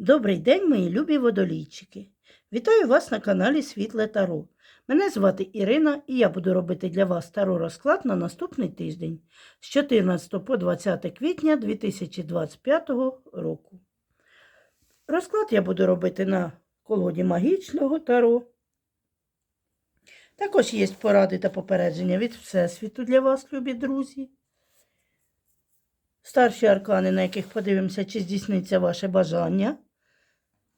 Добрий день, мої любі водолійчики! Вітаю вас на каналі Світле Таро. Мене звати Ірина і я буду робити для вас таро розклад на наступний тиждень з 14 по 20 квітня 2025 року. Розклад я буду робити на колоді магічного таро. Також є поради та попередження від Всесвіту для вас, любі друзі. Старші аркани, на яких подивимося, чи здійсниться ваше бажання.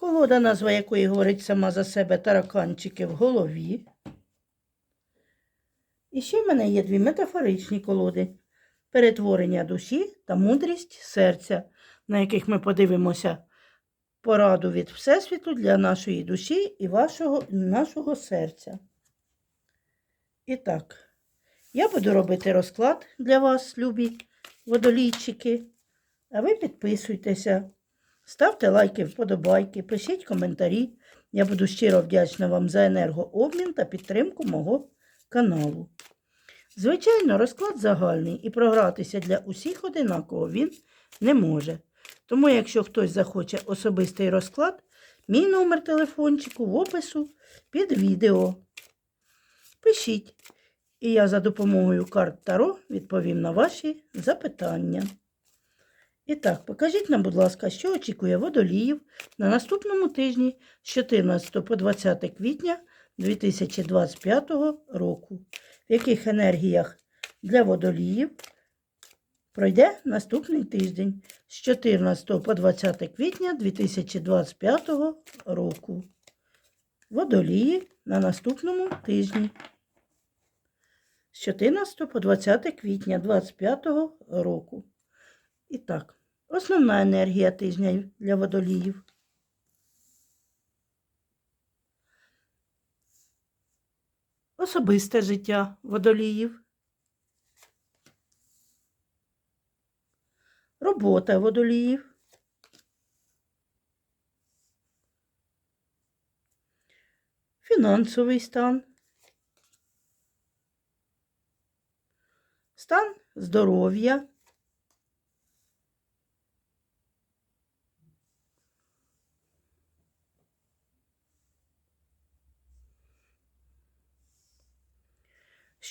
Колода, назва якої говорить сама за себе тараканчики в голові. І ще в мене є дві метафоричні колоди перетворення душі та мудрість серця, на яких ми подивимося пораду від Всесвіту для нашої душі і вашого, нашого серця. І так, я буду робити розклад для вас, любі водолійчики. А ви підписуйтеся, ставте лайки, вподобайки, пишіть коментарі. Я буду щиро вдячна вам за енергообмін та підтримку мого каналу. Звичайно, розклад загальний і програтися для усіх одинаково він не може. Тому, якщо хтось захоче особистий розклад, мій номер телефончику в опису під відео. Пишіть, і я за допомогою карт Таро відповім на ваші запитання. І так, покажіть нам, будь ласка, що очікує водоліїв на наступному тижні з 14 по 20 квітня 2025 року, в яких енергіях для водоліїв пройде наступний тиждень з 14 по 20 квітня 2025 року. Водолії на наступному тижні з 14 по 20 квітня 2025 року. І так, основна енергія тижня для водоліїв. Особисте життя водоліїв. Робота водоліїв. Фінансовий стан. Стан здоров'я.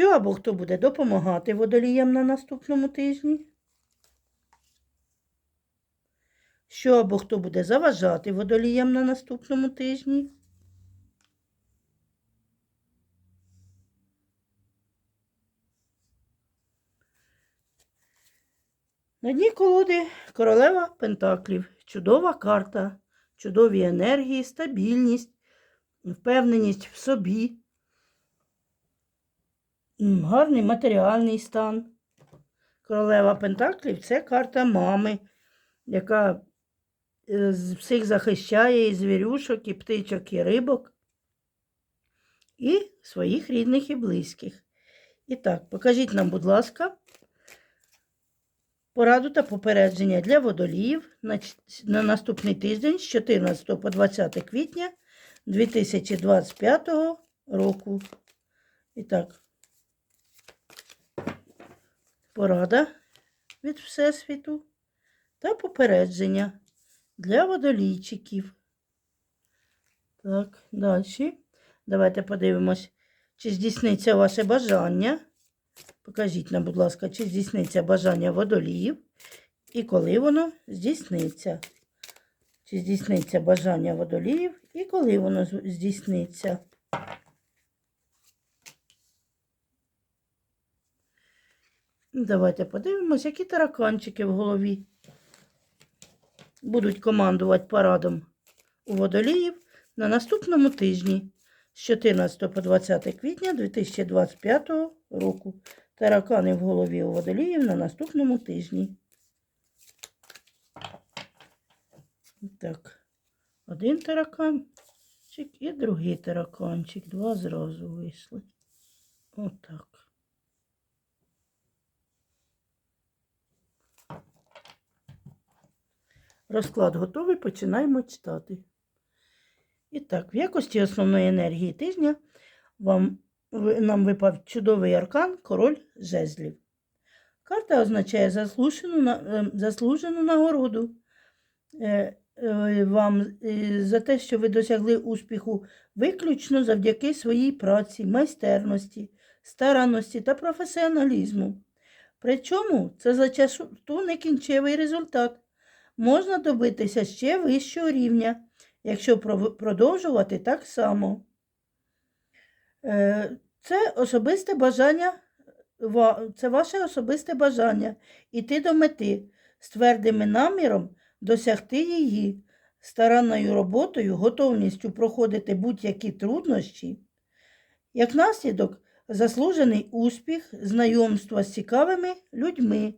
Що або хто буде допомагати водоліям на наступному тижні? Що або хто буде заважати водоліям на наступному тижні? На дні колоди королева Пентаклів. Чудова карта, чудові енергії, стабільність, впевненість в собі, гарний матеріальний стан. Королева Пентаклів це карта мами, яка е, всіх захищає і звірюшок, і птичок, і рибок, і своїх рідних і близьких. І так, покажіть нам, будь ласка, пораду та попередження для водоліїв на наступний тиждень з 14 по 20 квітня 2025 року. І так, порада від Всесвіту та попередження для водолійчиків. Так, далі. Давайте подивимось, чи здійсниться ваше бажання. Покажіть нам, будь ласка, чи здійсниться бажання водоліїв і коли воно здійсниться. Чи здійсниться бажання водоліїв і коли воно здійсниться. Давайте подивимось, які тараканчики в голові будуть командувати парадом у водоліїв на наступному тижні з 14 по 20 квітня 2025 року. Таракани в голові у водоліїв на наступному тижні. Так, один тараканчик і другий тараканчик. Два зразу вийшли. Отак. Розклад готовий, починаємо читати. І так, в якості основної енергії тижня вам, нам випав чудовий аркан Король жезлів. Карта означає заслужену, ем, заслужену нагороду, е, е, вам е, за те, що ви досягли успіху виключно завдяки своїй праці, майстерності, старанності та професіоналізму. Причому це зачасту не кінчевий результат. Можна добитися ще вищого рівня, якщо продовжувати так само. Е, Це особисте бажання, це ваше особисте бажання іти до мети з твердим наміром досягти її, старанною роботою, готовністю проходити будь-які труднощі. Як наслідок, заслужений успіх, знайомство з цікавими людьми.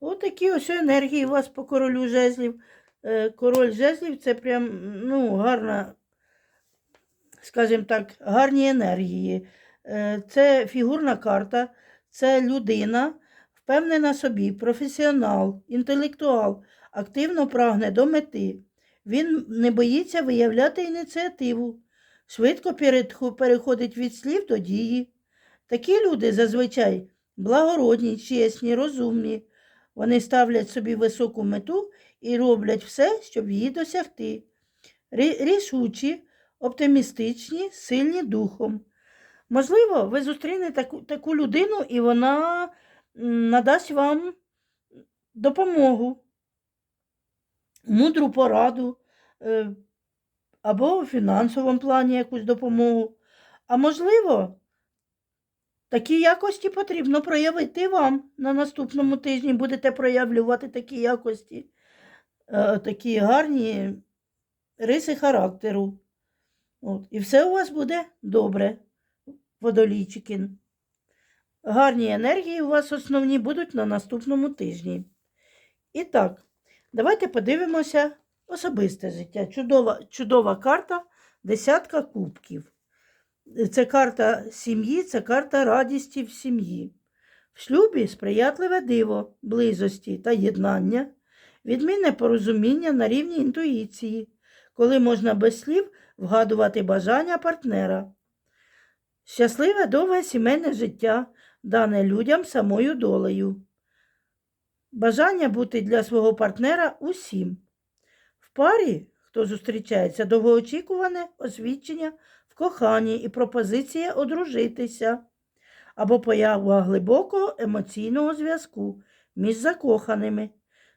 Отакі ось енергії у вас по королю жезлів. Е, Король жезлів це прям ну, гарна, скажімо так, гарні енергії. Е, Це фігурна карта, це людина, впевнена собі, професіонал, інтелектуал, активно прагне до мети. Він не боїться виявляти ініціативу, швидко переходить від слів до дії. Такі люди зазвичай благородні, чесні, розумні. Вони ставлять собі високу мету і роблять все, щоб її досягти. Рішучі, оптимістичні, сильні духом. Можливо, ви зустрінете таку, таку людину, і вона надасть вам допомогу, мудру пораду е, або в фінансовому плані якусь допомогу. А можливо, такі якості потрібно проявити вам на наступному тижні. Будете проявлювати такі якості, е, такі гарні риси характеру. От. І все у вас буде добре, водолійчики. Гарні енергії у вас основні будуть на наступному тижні. І так, давайте подивимося особисте життя. Чудова, чудова карта десятка кубків. Це карта сім'ї, це карта радісті в сім'ї. В шлюбі сприятливе диво, близості та єднання, відмінне порозуміння на рівні інтуїції, коли можна без слів вгадувати бажання партнера. Щасливе довге сімейне життя, дане людям самою долею. Бажання бути для свого партнера усім. В парі, хто зустрічається, довгоочікуване освідчення коханні і пропозиція одружитися або поява глибокого емоційного зв'язку між закоханими,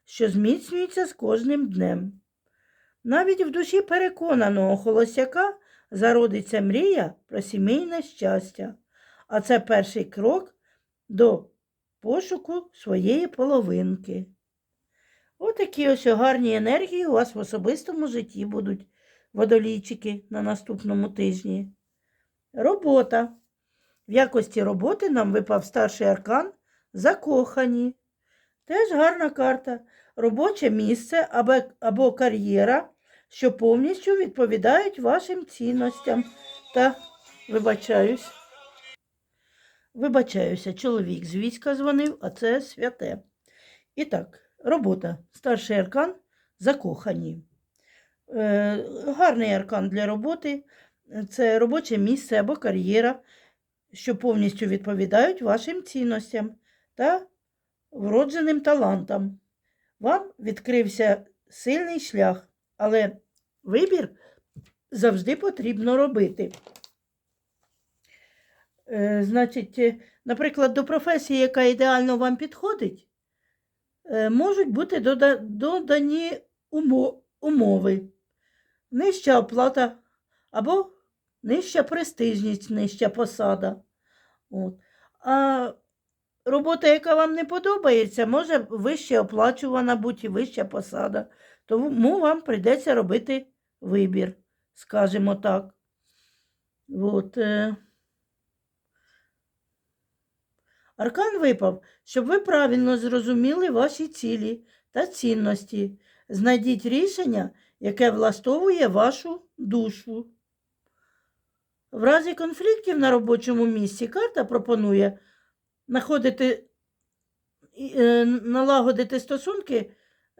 що зміцнюється з кожним днем. Навіть в душі переконаного холостяка зародиться мрія про сімейне щастя, а це перший крок до пошуку своєї половинки. Отакі ось гарні енергії у вас в особистому житті будуть водолійчики на наступному тижні. Робота. В якості роботи нам випав старший аркан закохані. Теж гарна карта. Робоче місце або, або кар'єра, що повністю відповідають вашим цінностям. Та вибачаюсь. Вибачаюся, чоловік з війська дзвонив, а це святе. І так, робота. Старший аркан закохані. Е, гарний аркан для роботи. Це робоче місце або кар'єра, що повністю відповідають вашим цінностям та вродженим талантам. Вам відкрився сильний шлях, але вибір завжди потрібно робити. Е, значить, е, наприклад, до професії, яка ідеально вам підходить, можуть бути додані умови, нижча оплата або нижча престижність, нижча посада. От. А робота, яка вам не подобається, може вище оплачувана бути і вища посада. Тому вам прийдеться робити вибір, скажімо так. От. е. Аркан випав, щоб ви правильно зрозуміли ваші цілі та цінності. Знайдіть рішення, яке влаштовує вашу душу. В разі конфліктів на робочому місці карта пропонує находити, е, налагодити стосунки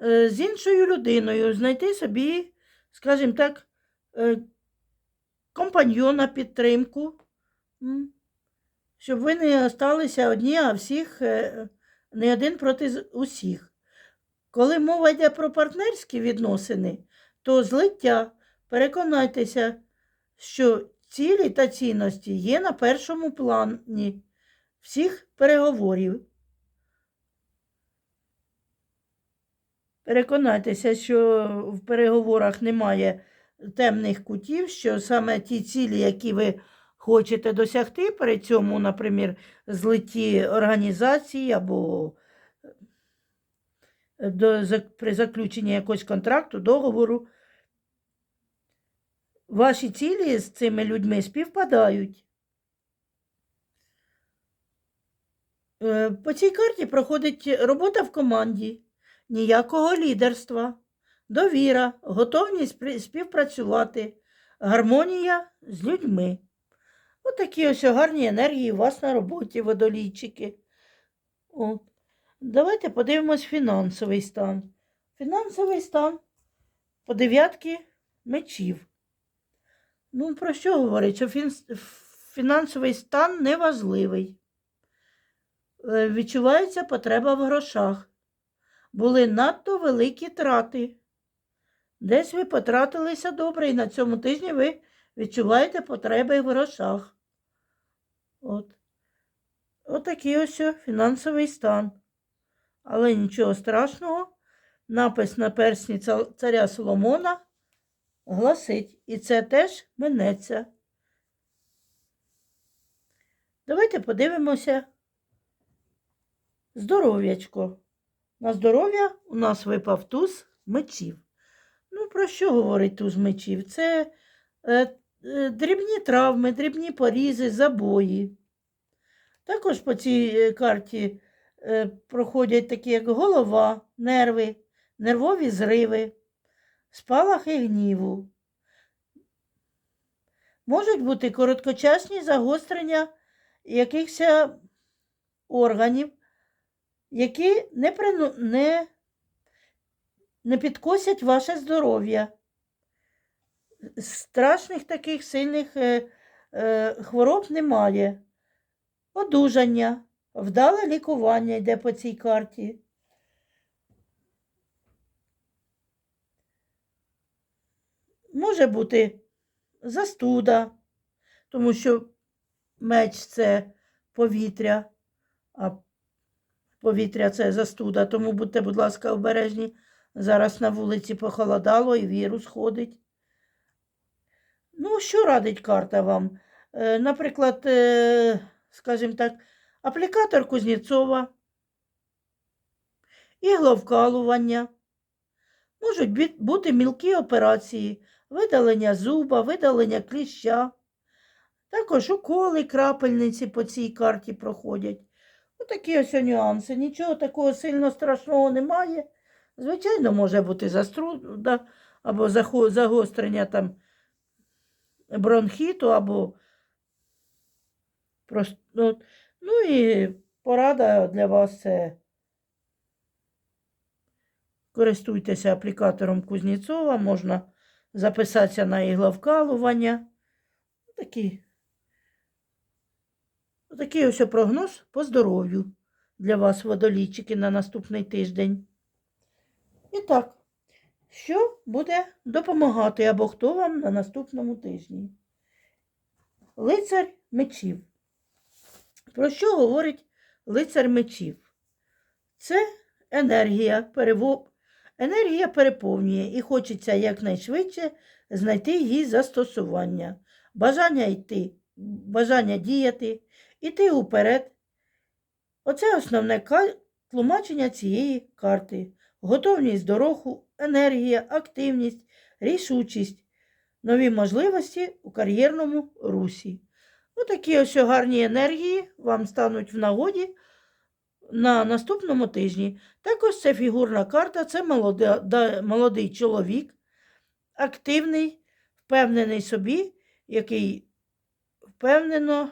е, з іншою людиною, знайти собі, скажімо так, е, компаньйона, підтримку. Щоб ви не осталися одні, а всіх не один проти усіх. Коли мова йде про партнерські відносини, то злиття. Переконайтеся, що цілі та цінності є на першому плані всіх переговорів. Переконайтеся, що в переговорах немає темних кутів, що саме ті цілі, які ви хочете досягти при цьому, наприклад, злитті організації або до, при заключенні якогось контракту, договору, ваші цілі з цими людьми співпадають. Е, По цій карті проходить робота в команді, ніякого лідерства, довіра, готовність співпрацювати, гармонія з людьми. Ось такі ось гарні енергії у вас на роботі, водолійчики. От. Давайте подивимось фінансовий стан. Фінансовий стан по дев'ятки мечів. Ну, про що говорить? Що фін- фінансовий стан неважливий. Е, Відчувається потреба в грошах. Були надто великі трати. Десь ви потратилися добре, і на цьому тижні ви відчуваєте потреби в грошах. От. Отакий ось фінансовий стан. Але нічого страшного. Напис на персні царя Соломона гласить, і це теж минеться. Давайте подивимося здоров'ячко. На здоров'я у нас випав туз мечів. Ну, про що говорить туз мечів? Це е, е, дрібні травми, дрібні порізи, забої. Також по цій е, карті проходять такі, як голова, нерви, нервові зриви, спалахи гніву. Можуть бути короткочасні загострення якихось органів, які не, прину... не, не підкосять ваше здоров'я. Страшних таких сильних е, е, хвороб немає. Одужання, вдале лікування йде по цій карті. Може бути застуда, тому що меч це повітря, а повітря це застуда. Тому будьте, будь ласка, обережні. Зараз на вулиці похолодало і вірус ходить. Ну, що радить карта вам? Е, наприклад, е, скажімо так, аплікатор Кузнєцова, ігловкалування. Можуть бути мілкі операції, видалення зуба, видалення кліща. Також уколи, крапельниці по цій карті проходять. Отакі ось нюанси. Нічого такого сильно страшного немає. Звичайно, може бути заструда або загострення там бронхіту, або просто. Ну, ну і порада для вас це користуйтеся аплікатором Кузнєцова, можна записатися на ігловкалування. Такий, такий ось прогноз по здоров'ю для вас, водолійчики, на наступний тиждень. І так, що буде допомагати або хто вам на наступному тижні? Лицар мечів. Про що говорить лицар мечів? Це енергія, перево... енергія переповнює і хочеться якнайшвидше знайти її застосування, бажання йти, бажання діяти, іти уперед. Оце основне тлумачення цієї карти. Готовність до руху, енергія, активність, рішучість, нові можливості у кар'єрному русі. Отакі ось гарні енергії вам стануть в нагоді на наступному тижні. Також це фігурна карта, це молодий чоловік, активний, впевнений собі, який впевнено,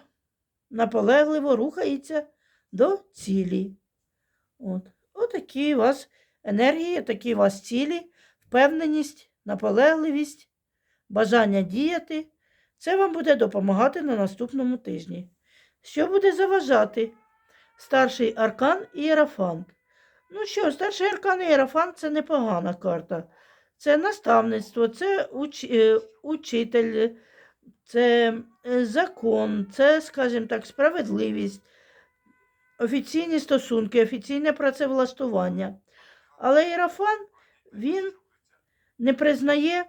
наполегливо рухається до цілі. От. Отакі у вас енергії, такі у вас цілі, впевненість, наполегливість, бажання діяти. Це вам буде допомагати на наступному тижні. Що буде заважати? Старший аркан і Єрафант. Ну що, старший аркан і Єрафант це непогана карта. це наставництво, це уч, е, учитель, це е, закон, це, скажімо так, справедливість, офіційні стосунки, офіційне працевлаштування. Але Ірафан він не признає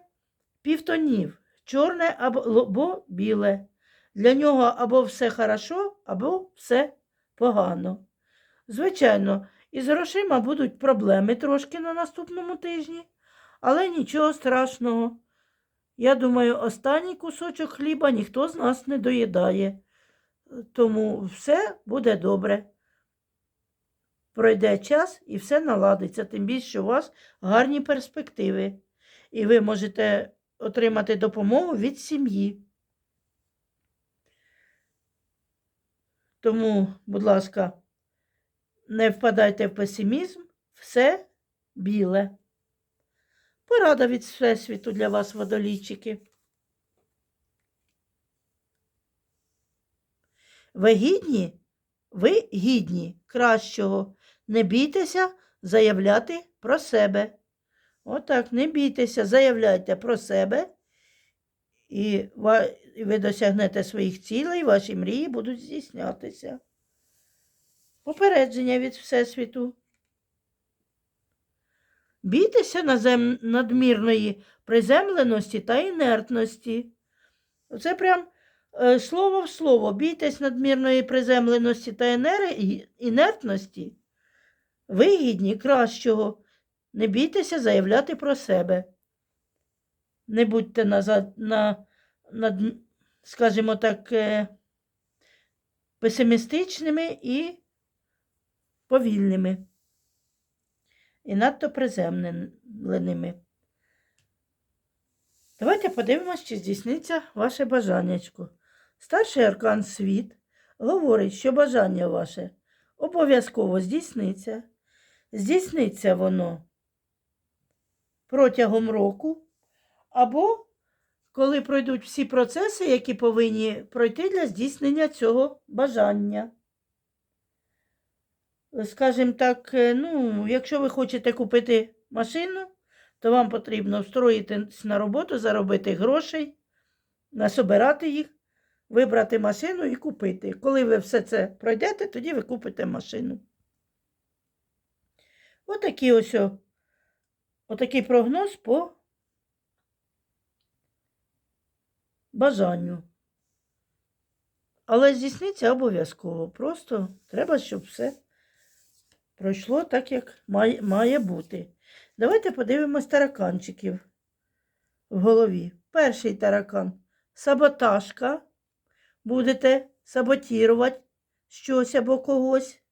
півтонів чорне або біле. Для нього або все хорошо, або все погано. Звичайно, із грошима будуть проблеми трошки на наступному тижні, але нічого страшного. Я думаю, останній кусочок хліба ніхто з нас не доїдає. Тому все буде добре. Пройде час і все наладиться, тим більше, у вас гарні перспективи. І ви можете отримати допомогу від сім'ї. Тому, будь ласка, не впадайте в песимізм, все біле. Порада від Всесвіту для вас, водолійчики. Ви гідні? Ви гідні кращого. Не бійтеся заявляти про себе. Отак, не бійтеся, заявляйте про себе, і ви досягнете своїх цілей, ваші мрії будуть здійснятися. Попередження від Всесвіту. Бійтеся назем... надмірної приземленості та інертності. Це прям е, слово в слово. Бійтесь надмірної приземленості та енер... інертності. Ви гідні кращого. Не бійтеся заявляти про себе. Не будьте назад, на, над, скажімо так, е, песимістичними і повільними. І надто приземленими. Давайте подивимось, чи здійсниться ваше бажаннячко. Старший аркан світ говорить, що бажання ваше обов'язково здійсниться. Здійсниться воно протягом року, або коли пройдуть всі процеси, які повинні пройти для здійснення цього бажання. Скажімо так, е, ну, якщо ви хочете купити машину, то вам потрібно встроїтись на роботу, заробити грошей, насобирати їх, вибрати машину і купити. Коли ви все це пройдете, тоді ви купите машину. Отакий ось отакий прогноз по бажанню. Але здійсниться обов'язково. Просто треба, щоб все пройшло так, як має, має бути. Давайте подивимось тараканчиків в голові. Перший таракан саботажка. Будете саботірувати щось або когось.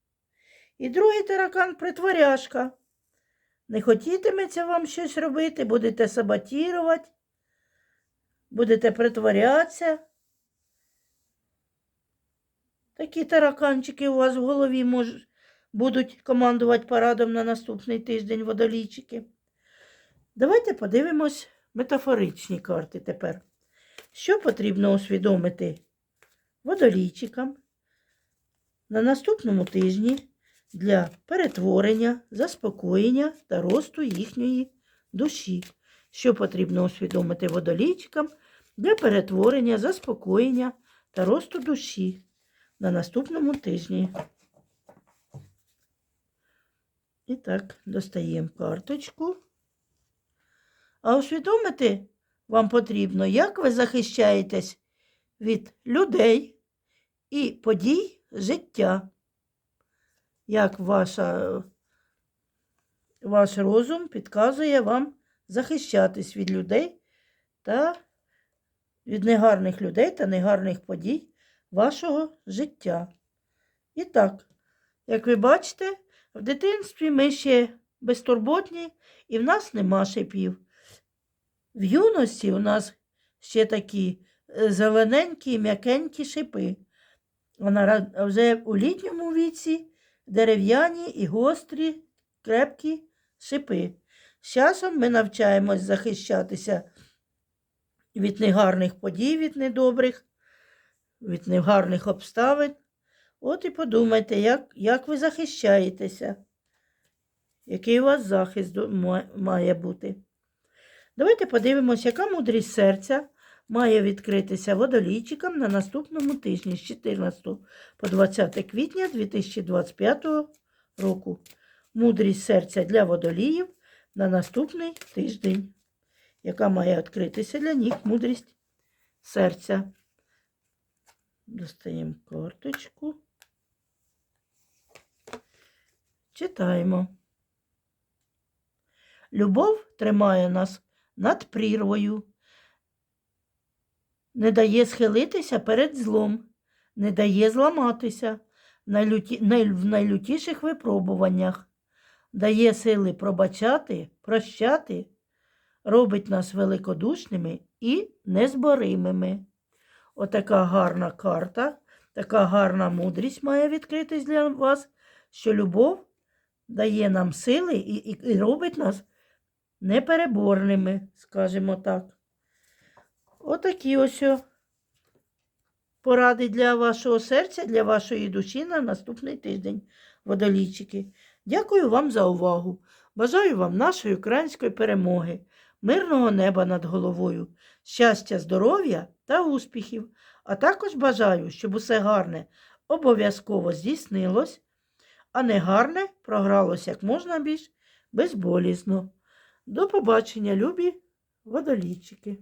І другий таракан притворяшка. Не хотітиметься вам щось робити, будете саботірувати, будете притворятися. Такі тараканчики у вас в голові можуть, будуть командувати парадом на наступний тиждень водолійчики. Давайте подивимось метафоричні карти тепер. Що потрібно усвідомити водолійчикам на наступному тижні для перетворення, заспокоєння та росту їхньої душі. Що потрібно усвідомити водолійчикам для перетворення, заспокоєння та росту душі на наступному тижні. І так, достаємо карточку. А усвідомити вам потрібно, як ви захищаєтесь від людей і подій життя як ваша, ваш розум підказує вам захищатись від людей та від негарних людей та негарних подій вашого життя. І так, як ви бачите, в дитинстві ми ще безтурботні і в нас нема шипів. В юності у нас ще такі е, зелененькі, м'якенькі шипи. А на- а вже у літньому віці дерев'яні і гострі, крепкі шипи. З часом ми навчаємось захищатися від негарних подій, від недобрих, від негарних обставин. От і подумайте, як, як ви захищаєтеся, який у вас захист має бути. Давайте подивимося, яка мудрість серця має відкритися водолійчикам на наступному тижні з 14 по 20 квітня 2025 року. Мудрість серця для водоліїв на наступний тиждень, яка має відкритися для них мудрість серця. Достаємо карточку. Читаємо. Любов тримає нас над прірвою, не дає схилитися перед злом, не дає зламатися в найлютіших випробуваннях, дає сили пробачати, прощати, робить нас великодушними і незборимими. Отака гарна карта, така гарна мудрість має відкритись для вас, що любов дає нам сили і, і, і робить нас непереборними, скажімо так. Отакі ось поради для вашого серця, для вашої душі на наступний тиждень, водолійчики. Дякую вам за увагу. Бажаю вам нашої української перемоги, мирного неба над головою, щастя, здоров'я та успіхів. А також бажаю, щоб усе гарне обов'язково здійснилось, а негарне програлось як можна більш безболізно. До побачення, любі водолійчики!